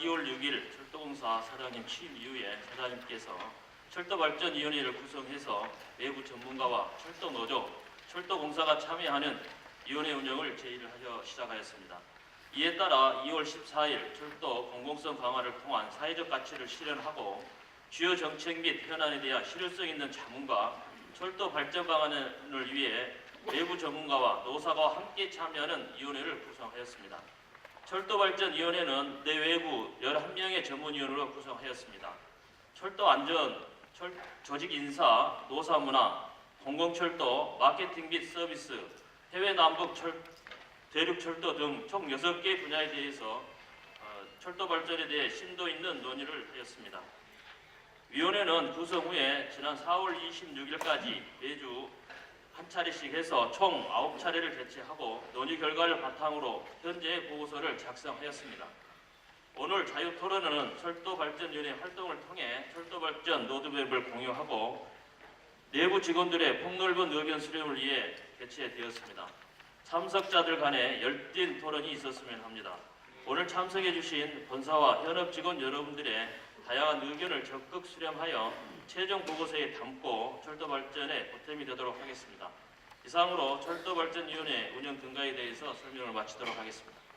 2월 6일 철도공사 사장님 취임 이후에 사장님께서 철도발전위원회를 구성해서 외부 전문가와 철도노조, 철도공사가 참여하는 위원회 운영을 제의를 하여 시작하였습니다. 이에 따라 2월 14일 철도 공공성 강화를 통한 사회적 가치를 실현하고 주요 정책 및 현안에 대한 실효성 있는 자문과 철도 발전 방안을 위해 외부 전문가와 노사가 함께 참여하는 위원회를 구성하였습니다. 철도발전위원회는 내외부 11명의 전문위원으로 구성하였습니다. 철도 안전, 철- 조직 인사, 노사 문화, 공공철도, 마케팅 및 서비스, 해외 남북 철, 대륙 철도 등 총 6개 분야에 대해서 어, 철도 발전에 대해 심도 있는 논의를 하였습니다. 위원회는 구성 후에 지난 4월 26일까지 매주 한 차례씩 해서 총 9차례를 개최하고 논의 결과를 바탕으로 현재 보고서를 작성하였습니다. 오늘 자유토론회는 철도발전위원회 활동을 통해 철도발전 로드맵을 공유하고 내부 직원들의 폭넓은 의견 수렴을 위해 개최되었습니다. 참석자들 간에 열띤 토론이 있었으면 합니다. 오늘 참석해 주신 본사와 현업 직원 여러분들의 다양한 의견을 적극 수렴하여 최종 보고서에 담고 철도 발전에 보탬이 되도록 하겠습니다. 이상으로 철도 발전위원회 운영 등가에 대해서 설명을 마치도록 하겠습니다.